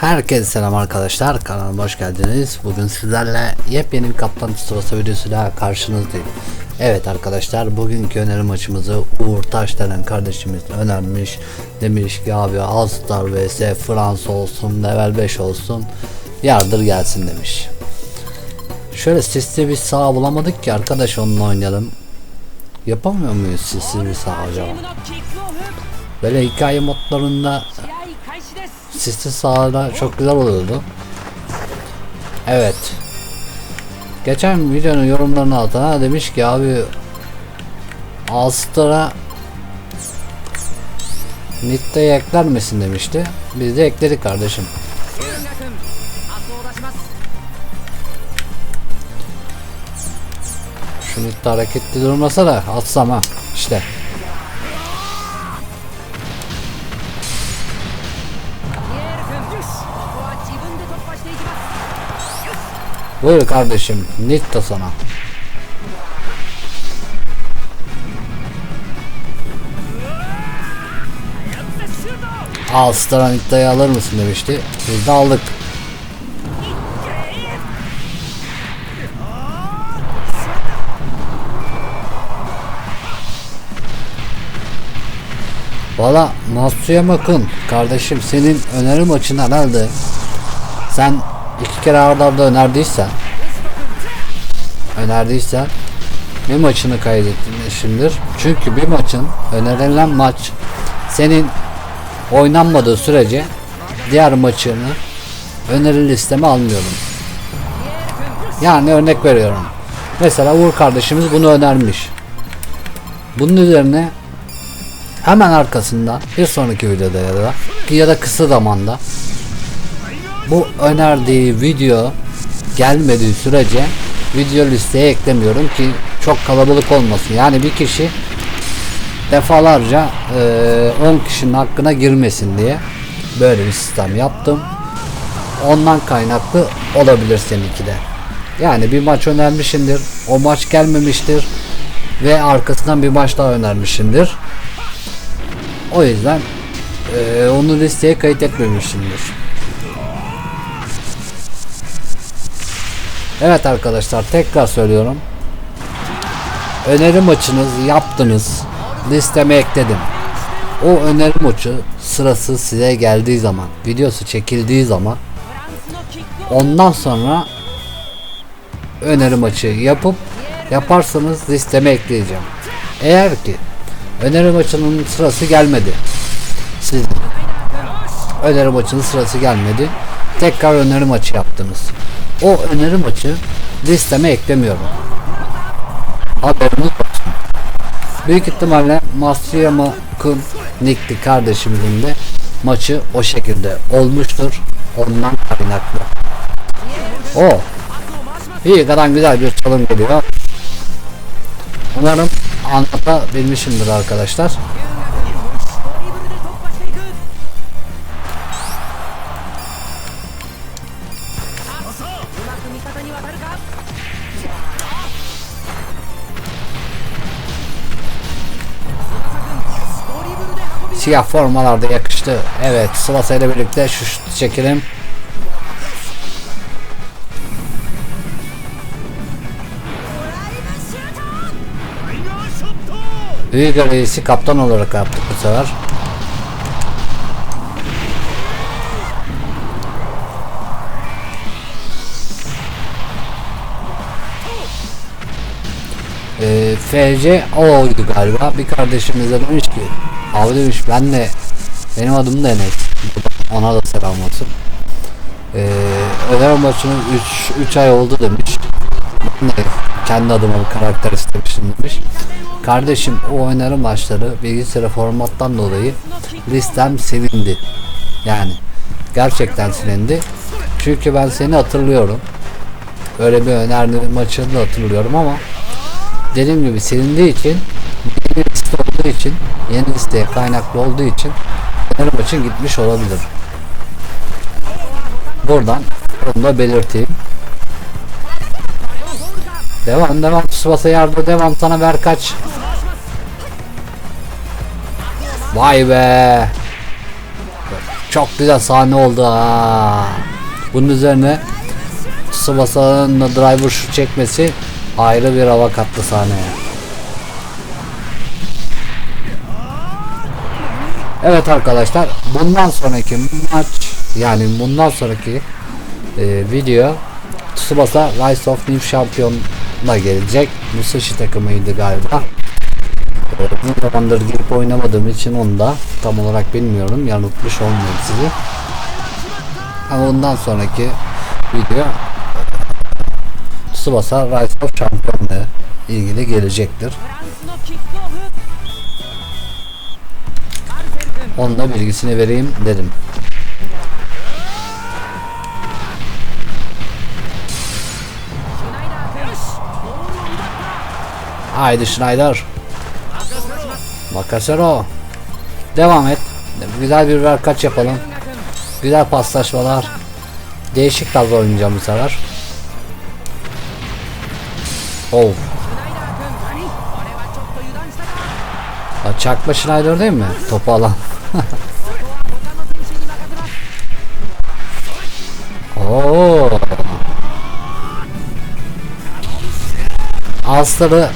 Herkese selam arkadaşlar kanalıma hoş geldiniz. Bugün sizlerle yepyeni bir Kaptan Tsubasa videosuyla karşınızdayım. Evet arkadaşlar bugünkü öneri maçımızı Uğur Taş denen kardeşimiz önermiş. Demiş ki abi All Star vs Fransa olsun level 5 olsun yardır gelsin demiş. Şöyle sesli bir sağ bulamadık ki arkadaş onunla oynayalım. Yapamıyor muyuz sesli bir sağ acaba? Böyle hikaye modlarında Sistin sağına çok güzel oluyordu. Evet. Geçen videonun yorumlarının altına demiş ki abi Alstar'a Nitte'ye ekler misin demişti. Biz de ekledik kardeşim. Şu Nitte hareketli durmasa da atsam ha. İşte. Buyur kardeşim. Nitta sana. Al Star'a Nitta'yı alır mısın demişti. Biz de aldık. Valla Matsuyama Kun kardeşim senin öneri maçın herhalde sen iki kere arda arda önerdiysen önerdiysen bir maçını kaydetmişimdir. Çünkü bir maçın önerilen maç senin oynanmadığı sürece diğer maçını öneri listeme almıyorum. Yani örnek veriyorum. Mesela Uğur kardeşimiz bunu önermiş. Bunun üzerine hemen arkasında bir sonraki videoda ya da ya da kısa zamanda bu önerdiği video gelmediği sürece video listeye eklemiyorum ki çok kalabalık olmasın. Yani bir kişi defalarca eee, 10 kişinin hakkına girmesin diye böyle bir sistem yaptım. Ondan kaynaklı olabilir seninki de. Yani bir maç önermişindir. O maç gelmemiştir. Ve arkasından bir maç daha önermişindir. O yüzden eee, onu listeye kayıt etmemişimdir. Evet arkadaşlar tekrar söylüyorum. Öneri maçınız yaptınız. Listeme ekledim. O öneri maçı sırası size geldiği zaman, videosu çekildiği zaman ondan sonra öneri maçı yapıp yaparsanız listeme ekleyeceğim. Eğer ki öneri maçının sırası gelmedi. Siz öneri maçının sırası gelmedi. Tekrar öneri maçı yaptınız. O öneri maçı listeme eklemiyorum. Haberiniz olsun. Büyük ihtimalle Matsuyama Kun Nickli kardeşimizin de maçı o şekilde olmuştur. Ondan kaynaklı. O. İyi kadar güzel bir çalım geliyor. Umarım anlatabilmişimdir arkadaşlar. Siyah formalarda yakıştı. Evet sırasıyla birlikte şu şutu çekelim. Uygar reisi kaptan olarak yaptık bu sefer. Ee, FC oydu galiba. Bir kardeşimiz de demiş ki abi demiş ben de benim adım da Enes. Ona da selam olsun. Ee, Öner maçını 3 3 ay oldu demiş. Ben de kendi adıma bir karakter istemiştim demiş. Kardeşim o öneri maçları bilgisayar formattan dolayı listem silindi. Yani gerçekten silindi. Çünkü ben seni hatırlıyorum. Öyle bir önerdi maçını da hatırlıyorum ama dediğim gibi silindiği için liste olduğu için yeni listeye kaynaklı olduğu için maçın gitmiş olabilir. Buradan onu da belirteyim. Devam devam Tsubasa yardım devam sana ver kaç. Vay be. Çok güzel sahne oldu ha. Bunun üzerine Tsubasa'nın driver şu çekmesi ayrı bir hava kattı sahneye. Evet arkadaşlar bundan sonraki maç yani bundan sonraki e, video Tsubasa Rise of New Champion'la gelecek. Musashi takımıydı galiba. E, zamandır girip oynamadığım için onu da tam olarak bilmiyorum. Yanıltmış olmayayım sizi. Ama ondan sonraki video Tsubasa Rise of Champion'la ilgili gelecektir. Onun bilgisini vereyim dedim. Haydi Schneider. Makasero. Devam et. Güzel bir ver kaç yapalım. Güzel paslaşmalar. Değişik tarzda oynayacağım bu sefer. Oh. Ha, çakma Schneider değil mi? Topu alan. Oo. Asları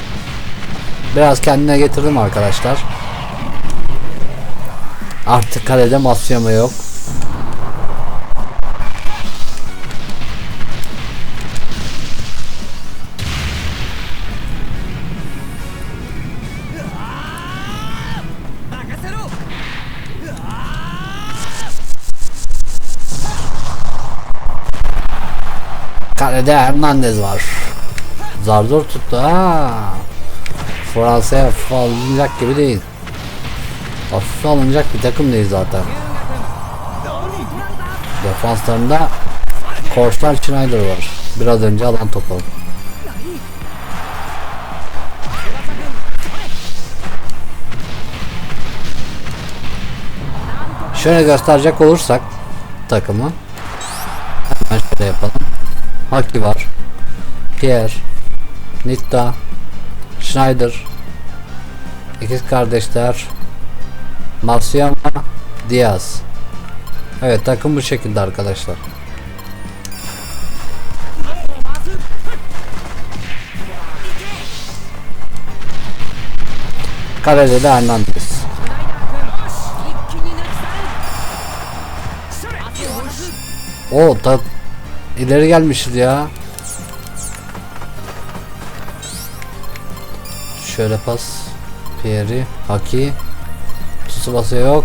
biraz kendine getirdim arkadaşlar. Artık kalede Matsuyama yok. Kalede Hernandez var. Zar zor tuttu ha. Fransa'ya alınacak gibi değil. Hafife alınacak bir takım değil zaten. Defanslarında Korslar Schneider var. Biraz önce alan topu. Şöyle gösterecek olursak takımı hemen şöyle yapalım. Haki var. Pierre, Nitta, Schneider, ikiz kardeşler, Marciano, Diaz. Evet takım bu şekilde arkadaşlar. Kalede de Hernandez. O ta ileri gelmişiz ya. Şöyle pas. Pierre'i, Haki. Tsubasa yok.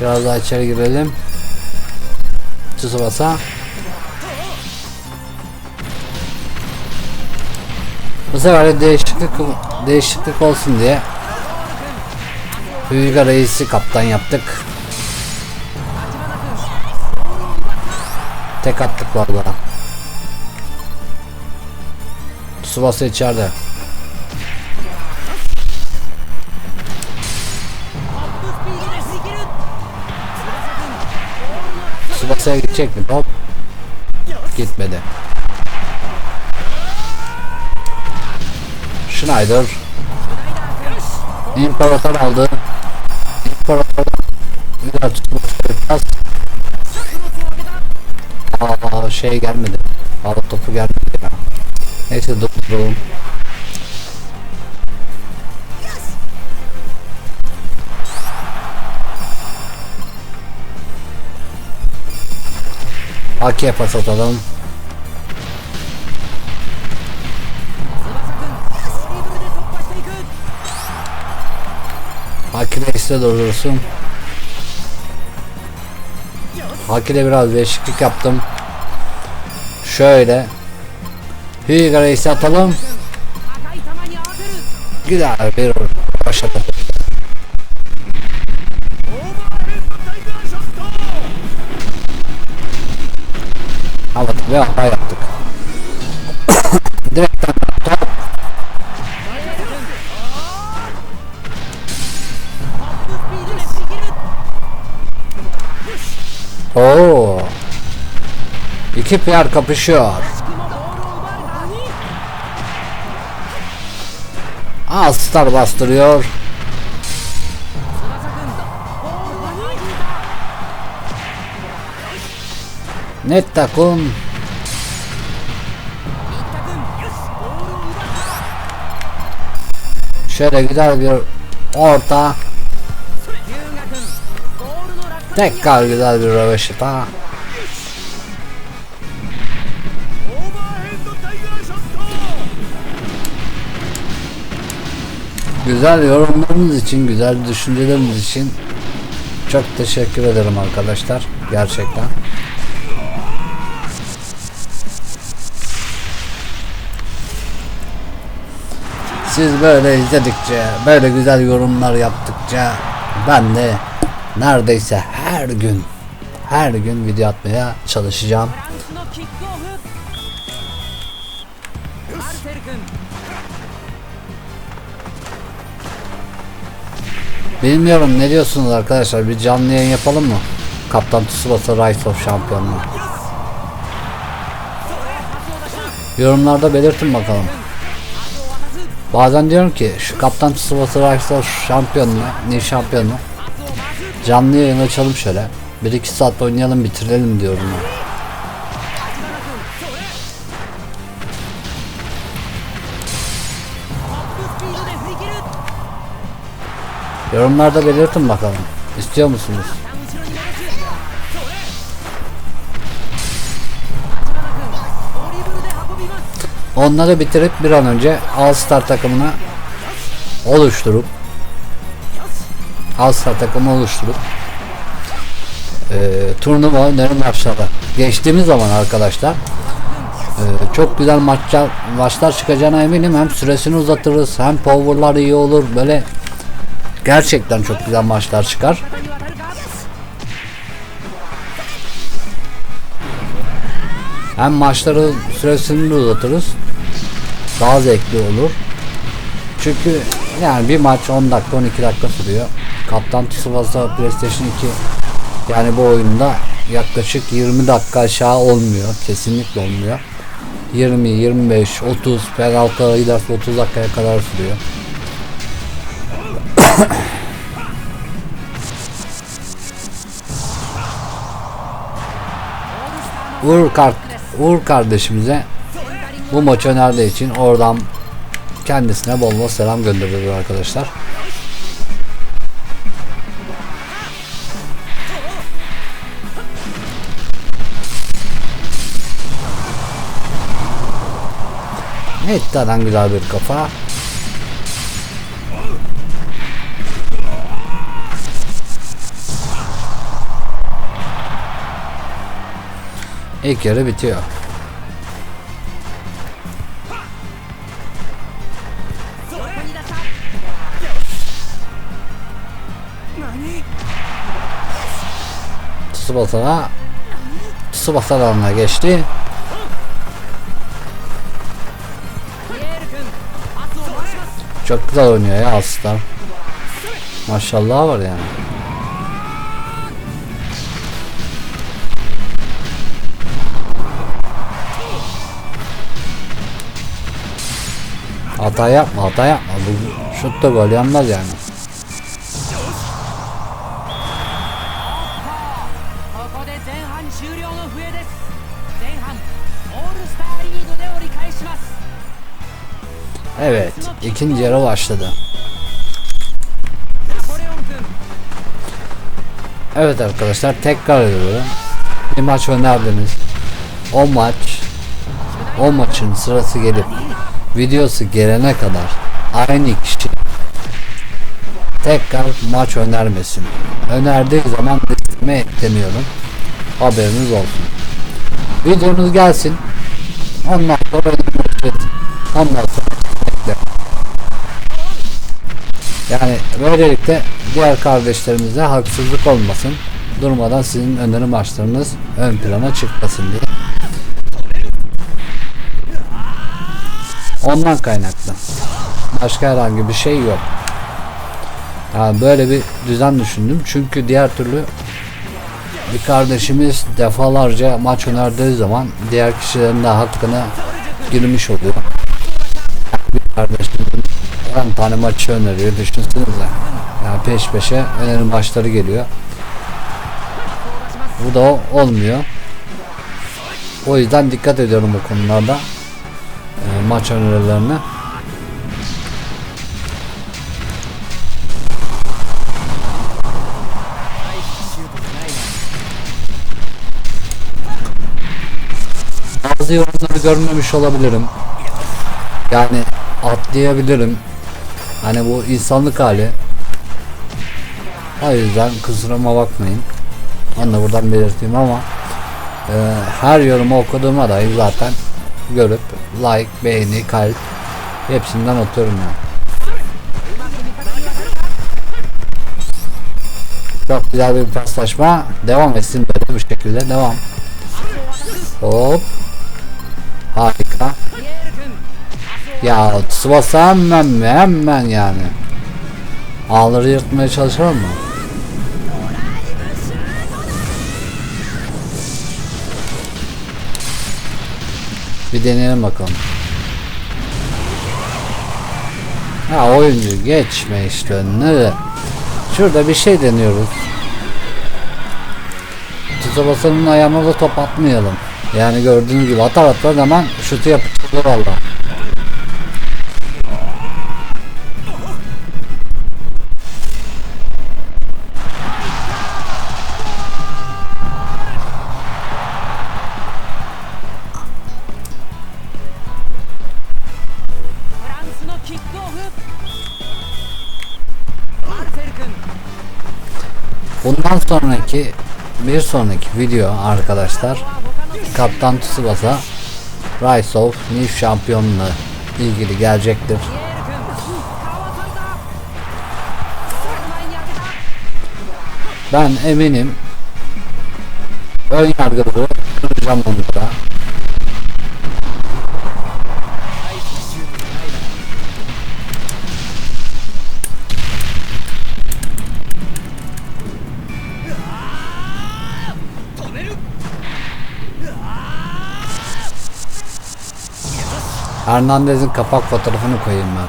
Biraz daha içeri girelim. Tsubasa. Bu sefer de değişiklik değişiklik olsun diye Hüyga Reis'i kaptan yaptık. Tek attık valla. Tsubasa içeride. Tsubasa'ya gidecek mi? Hop. Gitmedi. Schneider. İmparator aldı. İmparator. Bir daha Tsubasa'ya pas şey gelmedi. Balık topu gelmedi ya. Neyse durduralım. AK'ye pas atalım. Hakide iste doğrusun. Hakide biraz değişiklik yaptım. Şöyle. Higara'yı satalım. Güzel bir başladı. Evet ve hata yaptık. Direkten top. Oo iki piyar kapışıyor. Alstar bastırıyor. Net takım. Şöyle güzel bir orta. Tekrar güzel bir röveşata. Güzel yorumlarınız için güzel düşünceleriniz için çok teşekkür ederim arkadaşlar gerçekten. Siz böyle izledikçe böyle güzel yorumlar yaptıkça ben de neredeyse her gün her gün video atmaya çalışacağım Bilmiyorum ne diyorsunuz arkadaşlar bir canlı yayın yapalım mı? Kaptan Tsubasa Rise of Şampiyonluğu. Yorumlarda belirtin bakalım. Bazen diyorum ki şu Kaptan Tsubasa Rise of Şampiyonluğu, ne şampiyonluğu canlı yayın açalım şöyle. 1-2 saat oynayalım bitirelim diyorum ben. Yorumlarda belirtin bakalım. İstiyor musunuz? Onları bitirip bir an önce All Star takımını oluşturup All Star takımı oluşturup e, turnuva oynarım maçlarda. Geçtiğimiz zaman arkadaşlar e, çok güzel maçlar, maçlar çıkacağına eminim. Hem süresini uzatırız hem powerlar iyi olur. Böyle Gerçekten çok güzel maçlar çıkar. Hem maçları süresini de uzatırız. Daha zevkli olur. Çünkü yani bir maç 10 dakika 12 dakika sürüyor. Kaptan Tsubasa PlayStation 2 yani bu oyunda yaklaşık 20 dakika aşağı olmuyor. Kesinlikle olmuyor. 20, 25, 30, penaltılarıyla 30 dakikaya kadar sürüyor. Uğur, kart, Uğur kardeşimize bu maç önerdiği için oradan kendisine bol bol selam gönderiyoruz arkadaşlar. Nitta'dan güzel bir kafa. İlk yarı bitiyor. Tsubasa'na Tsubasa alanına geçti. Çok güzel oynuyor ya aslan. Maşallah var yani. Hata yapma hata yapma. Bu şut da gol yanmaz yani. Evet, ikinci yarı başladı. Evet arkadaşlar tekrar ediyorum. Bir maç öne aldınız. O maç, o maçın sırası gelip videosu gelene kadar aynı kişi tekrar maç önermesin. Önerdiği zaman listeme eklemiyorum. Haberiniz olsun. Videonuz gelsin. Ondan sonra öneririz. Ondan sonra ekle. Yani böylelikle diğer kardeşlerimize haksızlık olmasın. Durmadan sizin öneri maçlarınız ön plana çıkmasın diye. Ondan kaynaklı. Başka herhangi bir şey yok. Yani böyle bir düzen düşündüm. Çünkü diğer türlü bir kardeşimiz defalarca maç önerdiği zaman diğer kişilerin de hakkına girmiş oluyor. Bir kardeşimizin 10 tane maçı öneriyor düşünsenize. Yani peş peşe öneri maçları geliyor. Bu da olmuyor. O yüzden dikkat ediyorum bu konularda. Maç önerilerine. Bazı yorumları görmemiş olabilirim. Yani atlayabilirim. Hani bu insanlık hali. O yüzden kusuruma bakmayın. Onu da buradan belirteyim ama e, her yorumu okuduğuma dair zaten görüp like, beğeni, kalp hepsinden atıyorum yani. Çok güzel bir paslaşma. Devam etsin böyle bu şekilde devam. Hop. Harika. Ya Tsubasa hemen hemen yani. Ağları yırtmaya çalışalım mı? Bir deneyelim bakalım. Ha oyuncu geçme işte önüne. Şurada bir şey deniyoruz. Tsubasa'nın ayağına da top atmayalım. Yani gördüğünüz gibi atar atar hemen şutu yapıştırır valla. Ondan sonraki bir sonraki video arkadaşlar Kaptan Tsubasa Rise of New Champion'la ilgili gelecektir. Ben eminim ön yargıları kıracağım onu. Hernandez'in kapak fotoğrafını koyayım ben.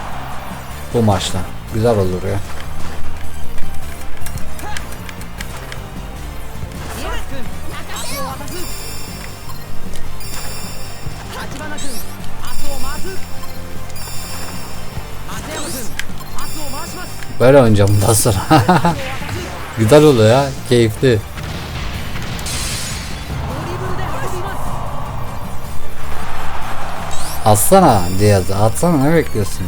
Bu maçta. Güzel olur ya. Böyle oynayacağım bundan sonra. Güzel oluyor ya. Keyifli. Atsana Diaz'a atsana ne bekliyorsun?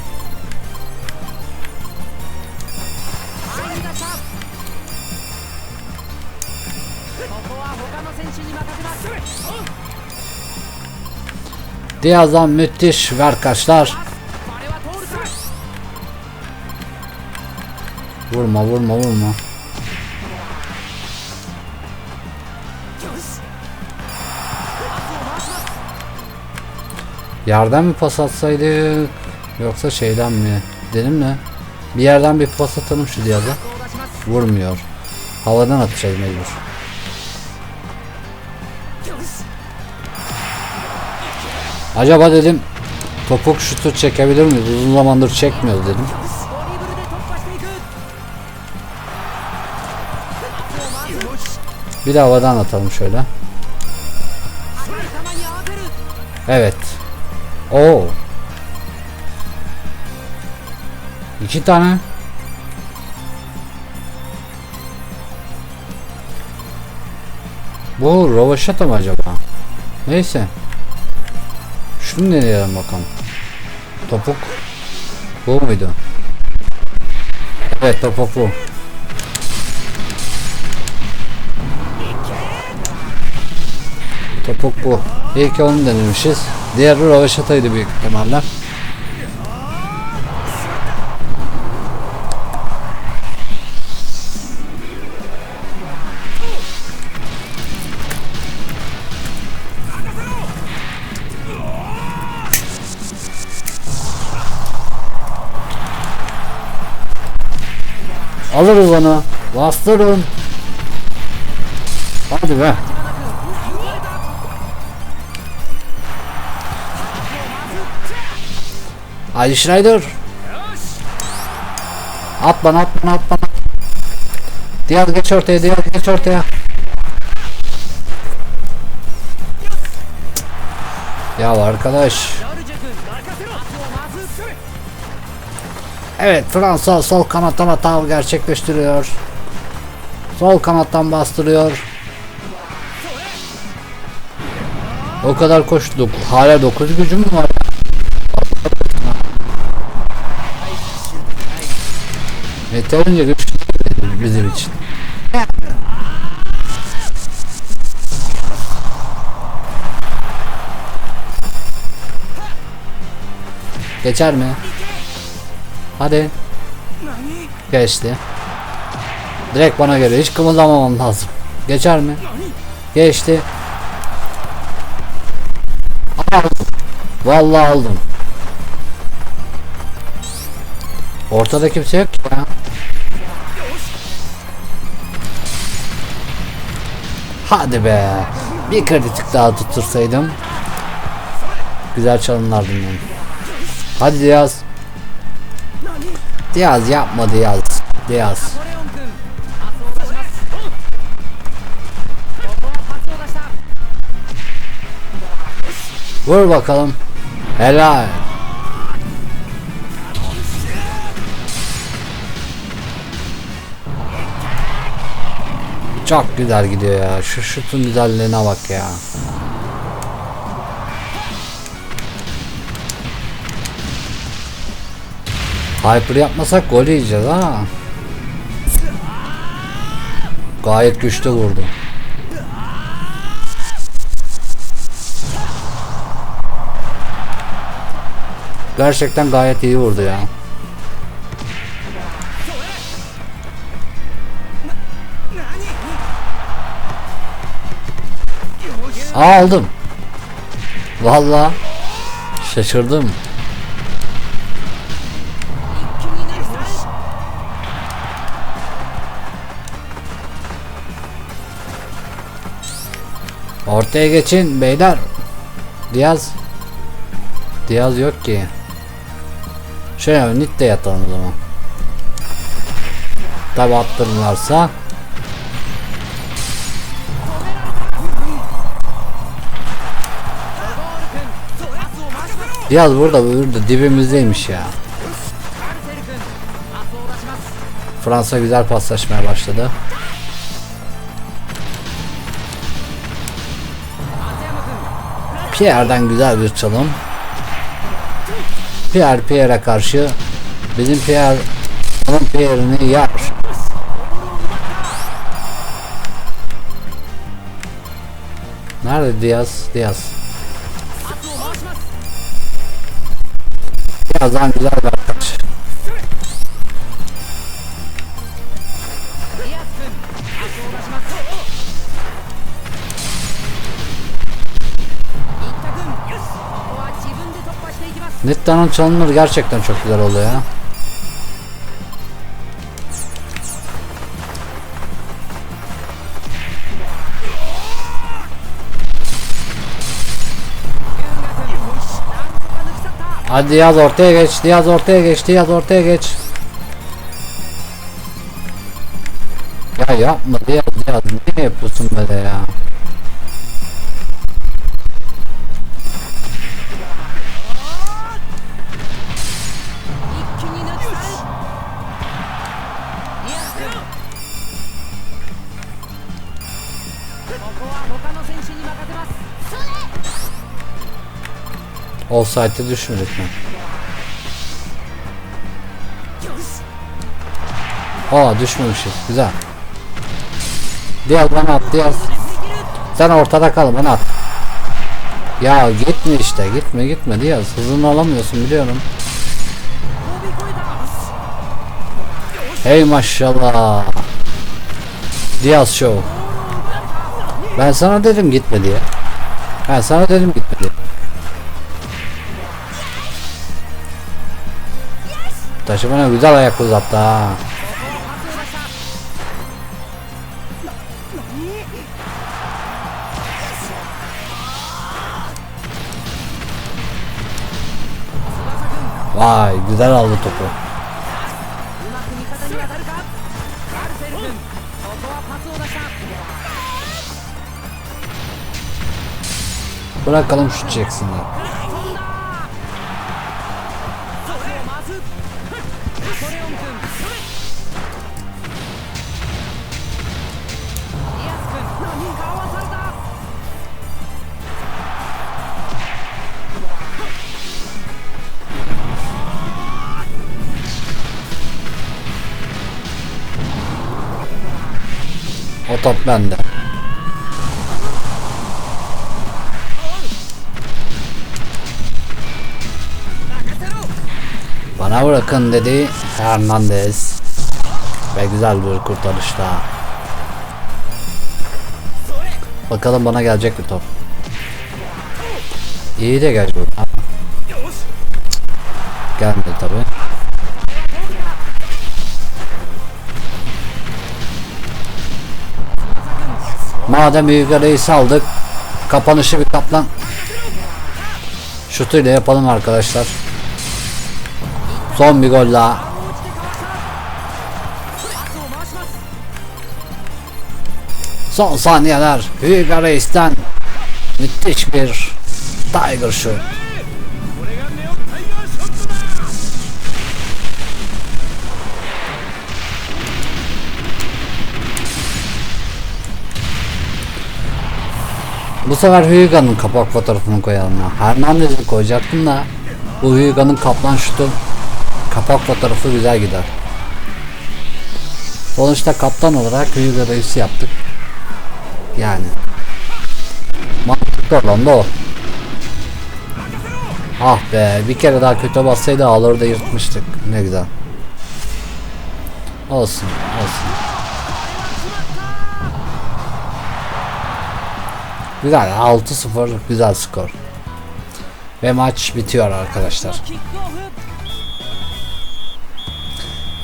Diaz'dan müthiş ver kaçlar. Vurma vurma vurma. Yerden mi pas atsaydık yoksa şeyden mi? Dedim de bir yerden bir pas atalım şu diyaza. Vurmuyor. Havadan atacağız mecbur. Acaba dedim topuk şutu çekebilir miyiz? Uzun zamandır çekmiyoruz dedim. Bir de havadan atalım şöyle. Evet. Oo. İki tane. Bu Rovaşata mı acaba? Neyse. Şunu deneyelim bakalım. Topuk. Bu muydu? Evet topuk bu. Topuk bu. İyi ki onu denemişiz. Diğeri Rovaşata'ydı büyük ihtimalle. Alırız onu. Bastırın. Hadi be. Haydi Schneider. At bana at bana at bana. Diğer geç ortaya diğer geç ortaya. Ya arkadaş. Evet Fransa sol kanattan hata gerçekleştiriyor. Sol kanattan bastırıyor. O kadar koştuk. Hala 9 gücüm var Yeterince güçlü değil bizim için. Geçer mi? Hadi. Geçti. Direkt bana göre hiç kımıldamamam lazım. Geçer mi? Geçti. Aldım. Vallahi aldım. Ortada kimse yok Hadi be. Bir kritik daha tutursaydım. Güzel çalımlardım yani. Hadi Diaz. Diaz yapma Diaz. Diaz. Vur bakalım. Helal. Çok güzel gidiyor ya. Şu şutun güzelliğine bak ya. Hyper yapmasak gol yiyeceğiz ha. Gayet güçlü vurdu. Gerçekten gayet iyi vurdu ya. Aa aldım. Valla şaşırdım. Ortaya geçin beyler. Diaz. Diaz yok ki. Şöyle nit de yatalım o zaman. Tabi attırırlarsa Biraz burada burada dibimizdeymiş ya. Fransa güzel paslaşmaya başladı. Pierre'den güzel bir çalım. Pierre Pierre'e karşı bizim Pierre onun Pierre'ini yer. Nerede Diaz? Diaz. kazan güzel bir arkadaş. Nettan'ın çalınır gerçekten çok güzel oluyor ya. Hadi Diaz ortaya geç. Diaz ortaya geç. Diaz ortaya geç. Ya yapma Diaz Diaz. Ne yapıyorsun böyle ya? Offside'e düşmeyecek mi? Aa düşmemişiz. Güzel. Diğer bana at. Diğer. Sen ortada kal bana at. Ya gitme işte. Gitme gitme Diğer. Hızını alamıyorsun biliyorum. Hey maşallah. Diaz Show. Ben sana dedim gitme diye. Ben sana dedim gitme diye. taşı bana güzel ayak uzattı ha. Vay güzel aldı topu. Bırakalım şut çeksinler. Top bende. Bana bırakın dedi Hernandez. Ve güzel bir kurtarışta. Bakalım bana gelecek bir top. İyi de よし Gelmedi tabi. Adem Uygar'ı saldık. Kapanışı bir kaplan şutuyla yapalım arkadaşlar. Son bir gol daha. Son saniyeler. Uygar Reis'ten müthiş bir Tiger şut. Bu sefer Hugo'nun kapak fotoğrafını koyalım ya. Hernandez'i koyacaktım da bu Hugo'nun kaplan şutu kapak fotoğrafı güzel gider. Sonuçta kaptan olarak Hugo Reis'i yaptık. Yani mantıklı olan da o. Ah be bir kere daha kötü bassaydı ağları da yırtmıştık. Ne güzel. Olsun olsun. Güzel 6-0 güzel skor. Ve maç bitiyor arkadaşlar.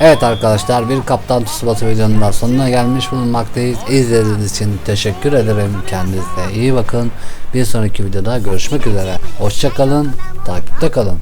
Evet arkadaşlar bir Kaptan Tsubasa videonun da sonuna gelmiş bulunmaktayız. İzlediğiniz için teşekkür ederim. Kendinize iyi bakın. Bir sonraki videoda görüşmek üzere. Hoşçakalın. Takipte kalın.